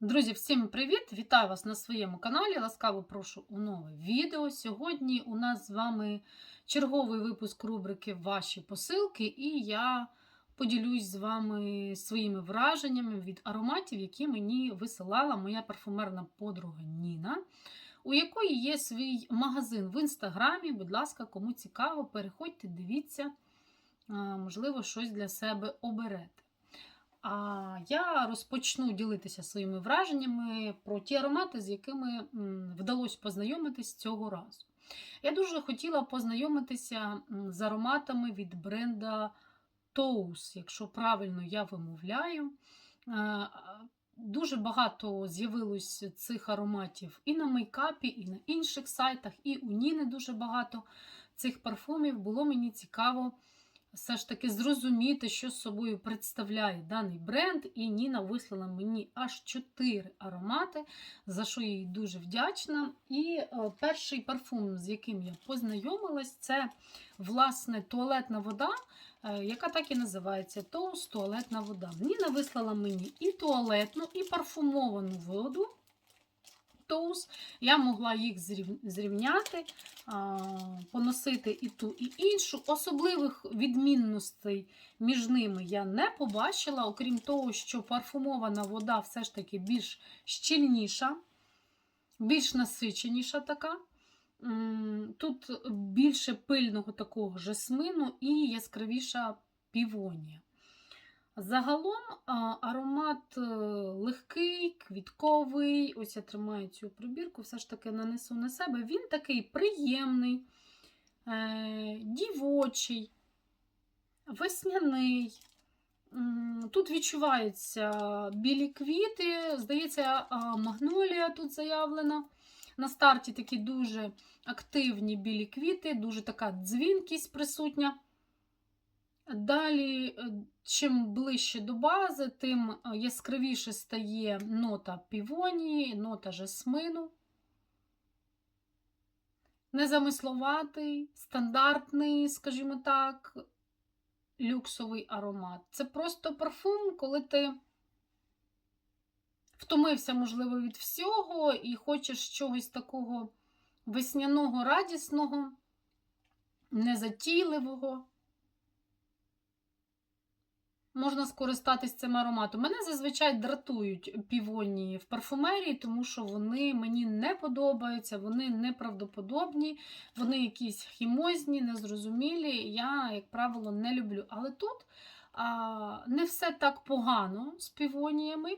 Друзі, всім привіт! Вітаю вас на своєму каналі. Ласкаво прошу у нове відео. Сьогодні у нас з вами черговий випуск рубрики Ваші посилки, і я поділюсь з вами своїми враженнями від ароматів, які мені висилала моя парфумерна подруга Ніна, у якої є свій магазин в інстаграмі. Будь ласка, кому цікаво, переходьте, дивіться, можливо, щось для себе оберете. А я розпочну ділитися своїми враженнями про ті аромати, з якими вдалося познайомитись цього разу. Я дуже хотіла познайомитися з ароматами від бренда Toast, якщо правильно я вимовляю. Дуже багато з'явилось цих ароматів і на мейкапі, і на інших сайтах, і у Ніни дуже багато цих парфумів. Було мені цікаво все ж таки зрозуміти, що з собою представляє даний бренд. І Ніна вислала мені аж 4 аромати, за що їй дуже вдячна. І е, перший парфум, з яким я познайомилась, це власне туалетна вода, е, яка так і називається Тоус туалетна вода. Ніна вислала мені і туалетну, і парфумовану воду. Тоус, я могла їх зрівняти, поносити і ту, і іншу. Особливих відмінностей між ними я не побачила, окрім того, що парфумована вода все ж таки більш щільніша, більш насиченіша така. Тут більше пильного такого жасмину і яскравіша півонія. Загалом аромат е, легкий, квітковий. Ось я тримаю цю пробірку, все ж таки нанесу на себе. Він такий приємний, е, дівочий, весняний. Тут відчуваються білі квіти. Здається, магнолія тут заявлена. На старті такі дуже активні білі квіти, дуже така дзвінкість присутня. Далі, е, чим ближче до бази, тим е, яскравіше стає нота півонії, нота жасмину. Незамисловатий, стандартний, скажімо так, люксовий аромат. Це просто парфум, коли ти втомився, можливо, від всього і хочеш чогось такого весняного, радісного, незатійливого можна скористатись цим ароматом. Мене зазвичай дратують півонії в парфумерії, тому що вони мені не подобаються, вони неправдоподобні, вони якісь хімозні, незрозумілі. Я, як правило, не люблю. Але тут а, не все так погано з півоніями.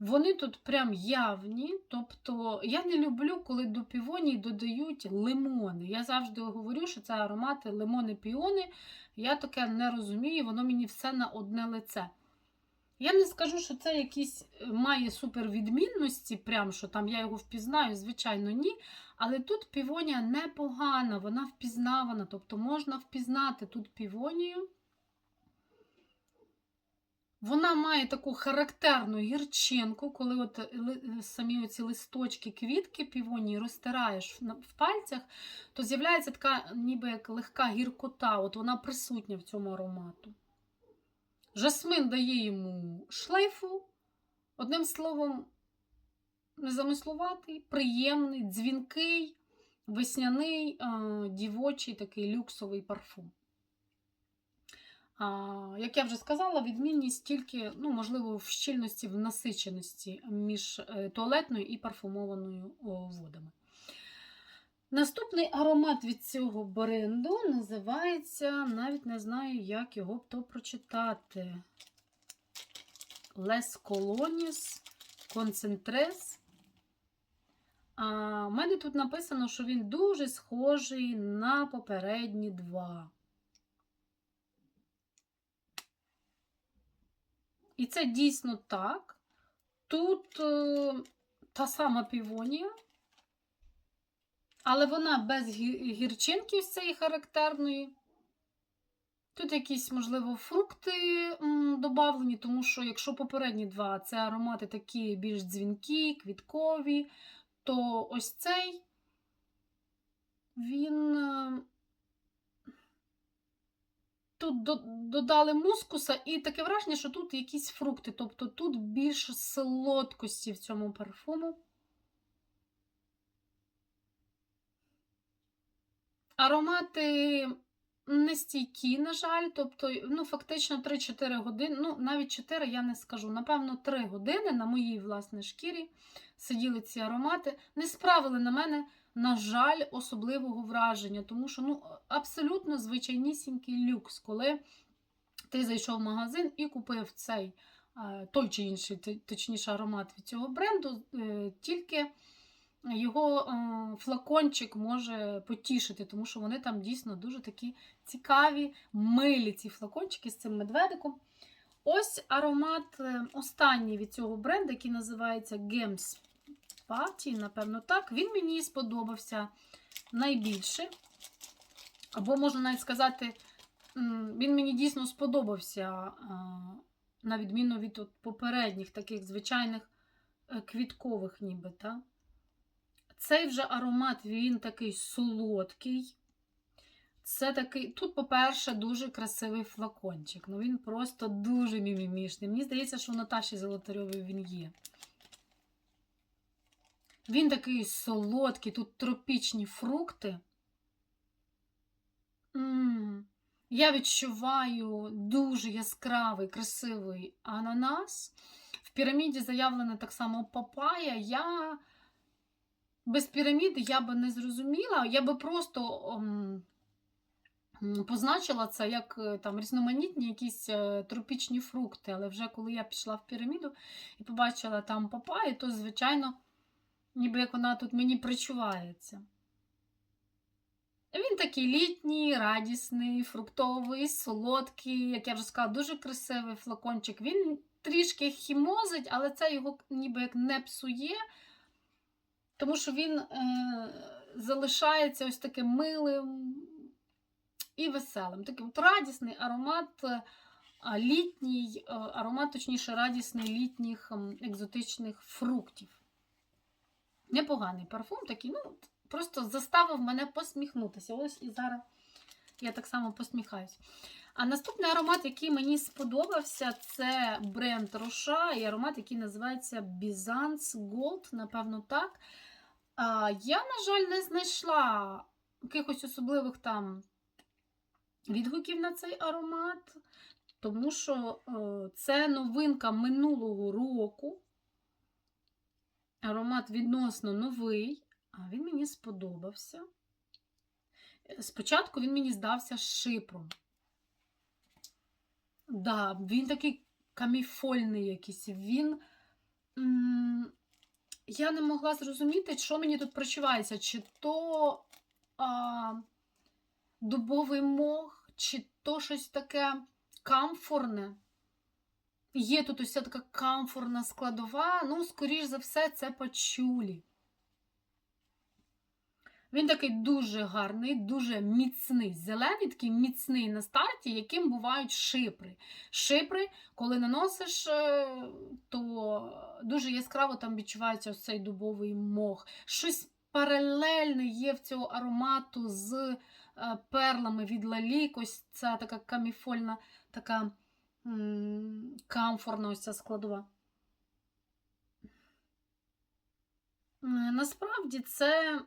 Вони тут прям явні. Тобто я не люблю, коли до півоній додають лимони. Я завжди говорю, що це аромати лимони-піони. Я таке не розумію, воно мені все на одне лице. Я не скажу, що це якісь е, має супервідмінності, прям що там я його впізнаю, звичайно, ні. Але тут півонія непогана, вона впізнавана, тобто можна впізнати тут півонію. Вона має таку характерну гірчинку, коли от самі оці листочки, квітки півонії розтираєш в пальцях, то з'являється така ніби як легка гіркота, от вона присутня в цьому аромату. Жасмин дає йому шлейфу, одним словом, незамисловатий, приємний, дзвінкий, весняний, дівочий такий люксовий парфум. Як я вже сказала, відмінність тільки, ну, можливо, в щільності, в насиченості між е, туалетною і парфумованою водами. Наступний аромат від цього бренду називається, навіть не знаю, як його б то прочитати. Les Colonies Concentres. У мене тут написано, що він дуже схожий на попередні два. І це дійсно так. Тут е, та сама півонія, але вона без гі- гірчинки ось цієї характерної. Тут якісь, можливо, фрукти м, добавлені, тому що якщо попередні два це аромати такі більш дзвінкі, квіткові, то ось цей він е, тут до- додали мускуса, і таке враження, що тут якісь фрукти. Тобто тут більше солодкості в цьому парфуму. Аромати не стійкі, на жаль, тобто, ну, фактично 3-4 години, ну, навіть 4 я не скажу. Напевно, 3 години на моїй власній шкірі сиділи ці аромати, не справили на мене, на жаль, особливого враження, тому що ну, абсолютно звичайнісінький люкс, коли ти зайшов в магазин і купив цей е, той чи інший, точніше, аромат від цього бренду, е, тільки його е, флакончик може потішити, тому що вони там дійсно дуже такі цікаві, милі ці флакончики з цим медведиком. Ось аромат е, останній від цього бренду, який називається Gems Party, напевно, так. Він мені сподобався найбільше. Або, можна навіть сказати, він мені дійсно сподобався, на відміну від попередніх таких звичайних е, квіткових, ніби. Та? Цей вже аромат, він такий солодкий. Це такий, тут, по-перше, дуже красивий флакончик. Ну він просто дуже мімімішний. Мені здається, що у Наташі Золотарьової він є. Він такий солодкий, тут тропічні фрукти. м Я відчуваю дуже яскравий, красивий ананас. В піраміді заявлена так само папая. Я без піраміди я би не зрозуміла, я би просто ем, позначила це як е, там різноманітні якісь е, тропічні фрукти. Але вже коли я пішла в піраміду і побачила там папаю, то, звичайно, ніби як вона тут мені причувається. Він такий літній, радісний, фруктовий, солодкий, як я вже сказала, дуже красивий флакончик. Він трішки хімозить, але це його ніби як не псує, тому що він е, залишається ось таким милим і веселим. Такий от радісний аромат, е, літній, е, аромат, точніше, радісний літніх ем, екзотичних фруктів. Непоганий парфум такий, ну, просто заставив мене посміхнутися. Ось і зараз я так само посміхаюсь. А наступний аромат, який мені сподобався, це бренд Роша і аромат, який називається Byzance Gold, напевно, так. Я, на жаль, не знайшла якихось особливих там відгуків на цей аромат, тому що е, це новинка минулого року. Аромат відносно новий, а він мені сподобався. Спочатку він мені здався шипром. Да, він такий каміфольний якийсь. Він. м, Я не могла зрозуміти, що мені тут прочувається, чи то а, дубовий мох, чи то щось таке камфорне. Є тут ось така камфорна складова, ну, скоріш за все, це пачулі. Він такий дуже гарний, дуже міцний. Зелений, такий міцний на старті, яким бувають шипри. Шипри, коли наносиш, е, то дуже яскраво там відчувається ось цей дубовий мох. Щось паралельне є в цього аромату з е, перлами від лалік. Ось ця така каміфольна, така м, камфорна ось ця складова. Е, Насправді це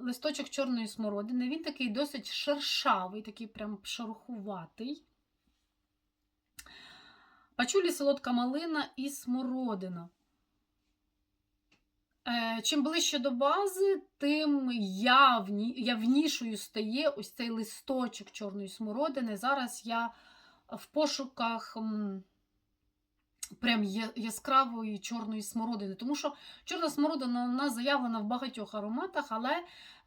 листочок чорної смородини. Він такий досить шершавий, такий прям шерохуватий. Пачулі солодка малина і смородина. Е, Чим ближче до бази, тим явні, явнішою стає ось цей листочок чорної смородини. Зараз я в пошуках прям яскравої чорної смородини. Тому що чорна смородина нас заявлена в багатьох ароматах, але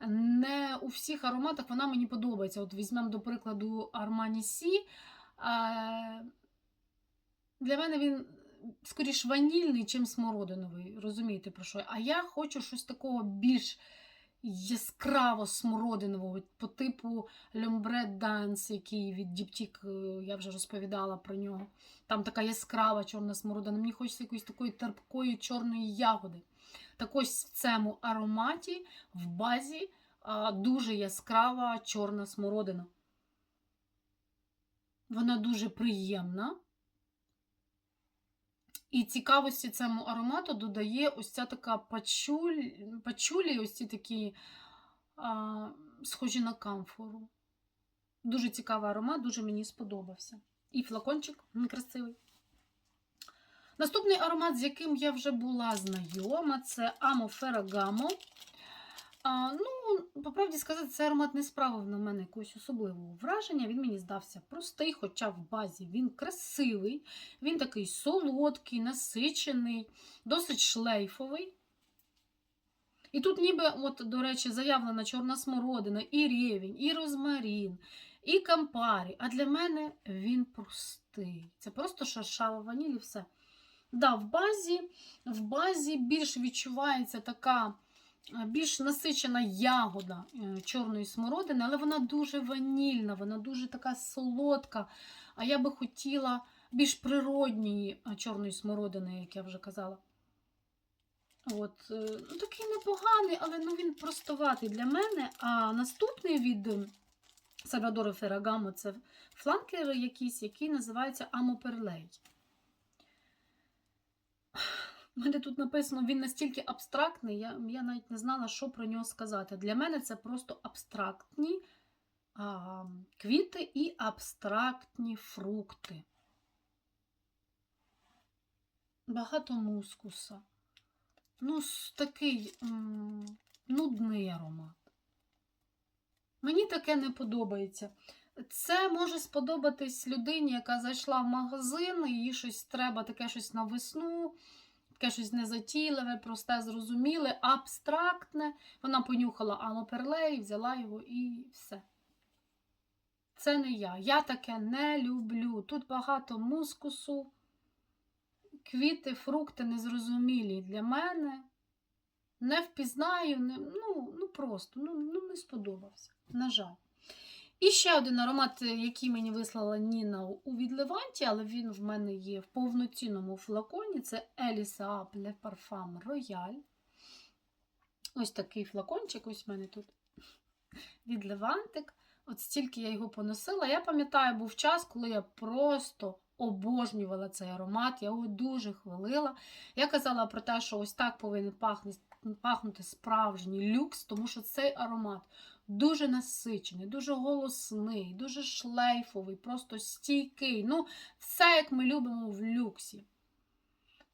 не у всіх ароматах вона мені подобається. От візьмемо, до прикладу, Armani. Е, Для мене він скоріш ванільний, чим смородиновий. Розумієте, про що? А я хочу щось такого більш яскраво смородинового, по типу L'Ombre Dance, який від Діптік, я вже розповідала про нього. Там така яскрава чорна смородина. Мені хочеться якоїсь такої терпкої чорної ягоди. Так ось в цьому ароматі в базі дуже яскрава чорна смородина. Вона дуже приємна. І цікавості цьому аромату додає ось ця така пачуль, пачулі, ось ці такі а, схожі на камфору. Дуже цікавий аромат, дуже мені сподобався. І флакончик м, красивий. Наступний аромат, з яким я вже була знайома, це Amo Ferragamo. А, ну, по правді сказати, цей аромат не справив на мене якогось особливого враження. Він мені здався простий, хоча в базі він красивий, він такий солодкий, насичений, досить шлейфовий. І тут, ніби, от, до речі, заявлена чорна смородина, і рівень, і розмарін, і кампарі. А для мене він простий. Це просто шаршава ваніль і все. Да, в базі, в базі більш відчувається така більш насичена ягода е, чорної смородини, але вона дуже ванільна, вона дуже така солодка. А я би хотіла більш природньої е, чорної смородини, як я вже казала. От, е, ну, такий непоганий, але ну, він простоватий для мене. А наступний від Сальвадоро Феррагамо це фланкер якийсь, який називається Амоперлей. У мене тут написано, він настільки абстрактний, я, я навіть не знала, що про нього сказати. Для мене це просто абстрактні а, квіти і абстрактні фрукти. Багато мускуса. Ну, такий м, нудний аромат. Мені таке не подобається. Це може сподобатись людині, яка зайшла в магазин, і їй щось треба, таке щось на весну, таке щось незатійливе, просте, зрозуміле, абстрактне. Вона понюхала амоперлей, взяла його і все. Це не я. Я таке не люблю. Тут багато мускусу, квіти, фрукти незрозумілі для мене. Не впізнаю, не, ну, ну просто ну, ну, не сподобався. На жаль. І ще один аромат, який мені вислала Ніна у відливанті, але він в мене є в повноцінному флаконі. Це Up Le Parfum Royal. Ось такий флакончик, ось в мене тут відливантик. От стільки я його поносила. Я пам'ятаю, був час, коли я просто обожнювала цей аромат, я його дуже хвалила. Я казала про те, що ось так повинен пахнути справжній люкс, тому що цей аромат дуже насичений, дуже голосний, дуже шлейфовий, просто стійкий. Ну, все, як ми любимо в люксі.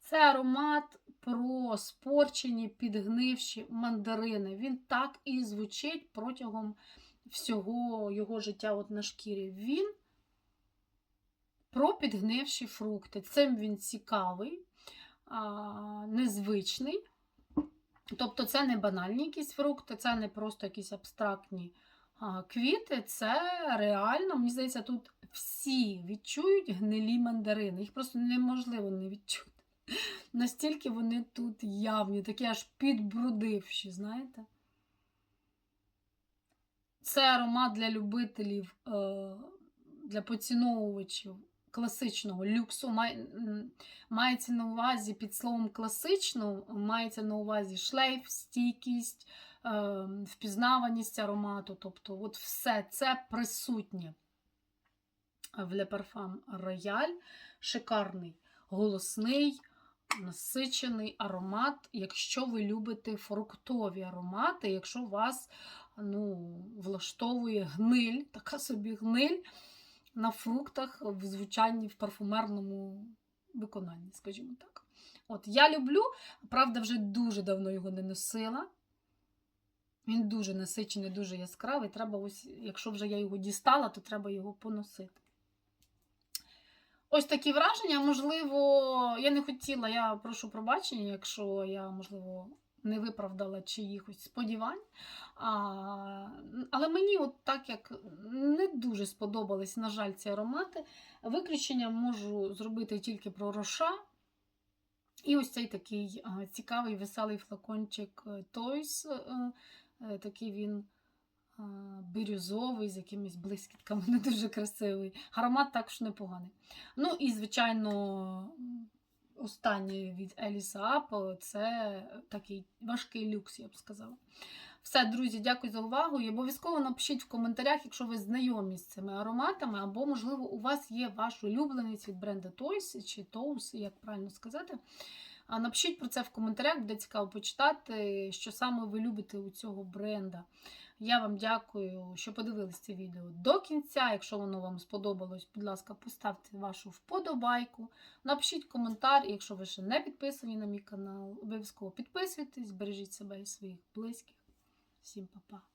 Це аромат про спорчені, підгнивші мандарини. Він так і звучить протягом всього його життя от на шкірі. Він про підгнивші фрукти. Цим він цікавий, незвичний. Тобто це не банальні якісь фрукти, це не просто якісь абстрактні квіти, це реально, мені здається, тут всі відчують гнилі мандарини. Їх просто неможливо не відчути. Настільки вони тут явні, такі аж підбрудивші, знаєте? Це аромат для любителів, е, для поціновувачів класичного люксу. Май- Мається на увазі під словом класично, мається на увазі шлейф, стійкість, е, впізнаваність аромату. Тобто, от все це присутнє в Le Parfum Royal. Шикарний, голосний, насичений аромат, якщо ви любите фруктові аромати, якщо вас ну, влаштовує гниль, така собі гниль на фруктах в звучанні в парфумерному виконанні, скажімо так. От я люблю, правда, вже дуже давно його не носила. Він дуже насичений, дуже яскравий. Треба ось, якщо вже я його дістала, то треба його поносити. Ось такі враження, можливо, я не хотіла, я прошу пробачення, якщо я, можливо, не виправдала чиїхось сподівань. А, але мені, от так як не дуже сподобались, на жаль, ці аромати. Виключення можу зробити тільки про роша. І ось цей такий а, цікавий, веселий флакончик е, Toys. е, е, Такий він а, бірюзовий, з якимись блискітками, не дуже красивий. Аромат також непоганий. Ну і, звичайно, м, від Еліса Apple це такий важкий люкс, я б сказала. Все, друзі, дякую за увагу. І обов'язково напишіть в коментарях, якщо ви знайомі з цими ароматами, або, можливо, у вас є ваш улюбленець від бренду Toys чи Toes, як правильно сказати. А Напишіть про це в коментарях, буде цікаво почитати, що саме ви любите у цього бренда. Я вам дякую, що подивились це відео до кінця. Якщо воно вам сподобалось, будь ласка, поставте вашу вподобайку, напишіть коментар. І Якщо ви ще не підписані на мій канал, обов'язково підписуйтесь, бережіть себе і своїх близьких. Всім па-па!